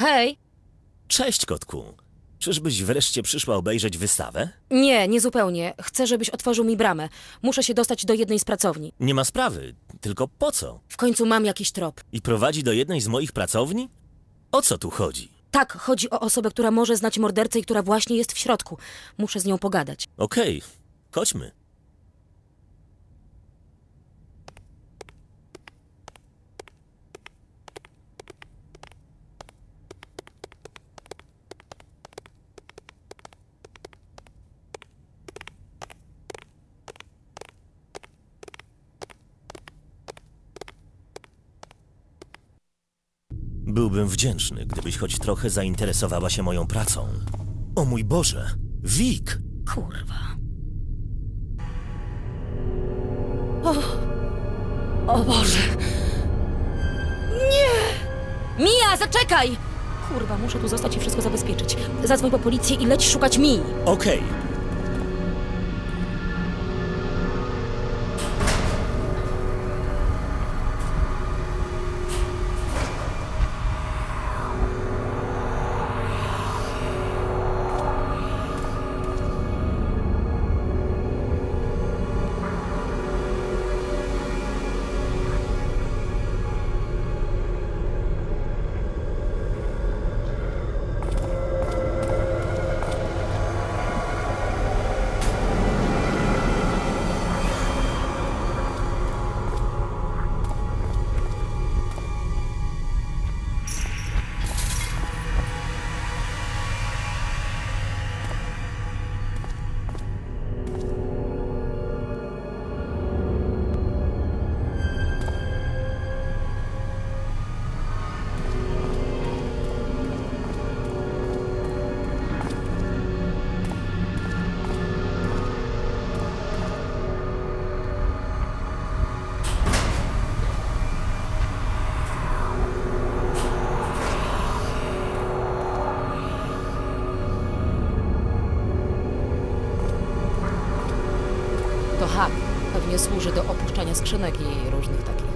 Hej! Cześć, kotku. Czyżbyś wreszcie przyszła obejrzeć wystawę? Nie, nie zupełnie. Chcę, żebyś otworzył mi bramę. Muszę się dostać do jednej z pracowni. Nie ma sprawy, tylko po co? W końcu mam jakiś trop. I prowadzi do jednej z moich pracowni? O co tu chodzi? Tak, chodzi o osobę, która może znać mordercę i która właśnie jest w środku. Muszę z nią pogadać. Okej, chodźmy. Byłbym wdzięczny, gdybyś choć trochę zainteresowała się moją pracą. O mój Boże, Wik! Kurwa. O, o Boże. Nie! Mija, zaczekaj! Kurwa, muszę tu zostać i wszystko zabezpieczyć. Zadzwoń po policję i leć szukać Mii. Okej, Hak. Pewnie służy do opuszczania skrzynek i różnych takich.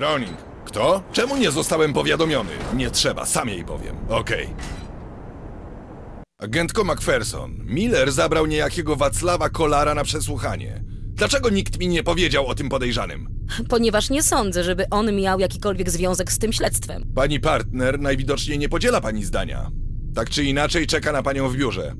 Browning. Kto? Czemu nie zostałem powiadomiony? Nie trzeba, sam jej powiem. Okej. Agentko MacPherson, Miller zabrał niejakiego Wacława Kolara na przesłuchanie. Dlaczego nikt mi nie powiedział o tym podejrzanym? Ponieważ nie sądzę, żeby on miał jakikolwiek związek z tym śledztwem. Pani partner najwidoczniej nie podziela pani zdania. Tak czy inaczej czeka na panią w biurze.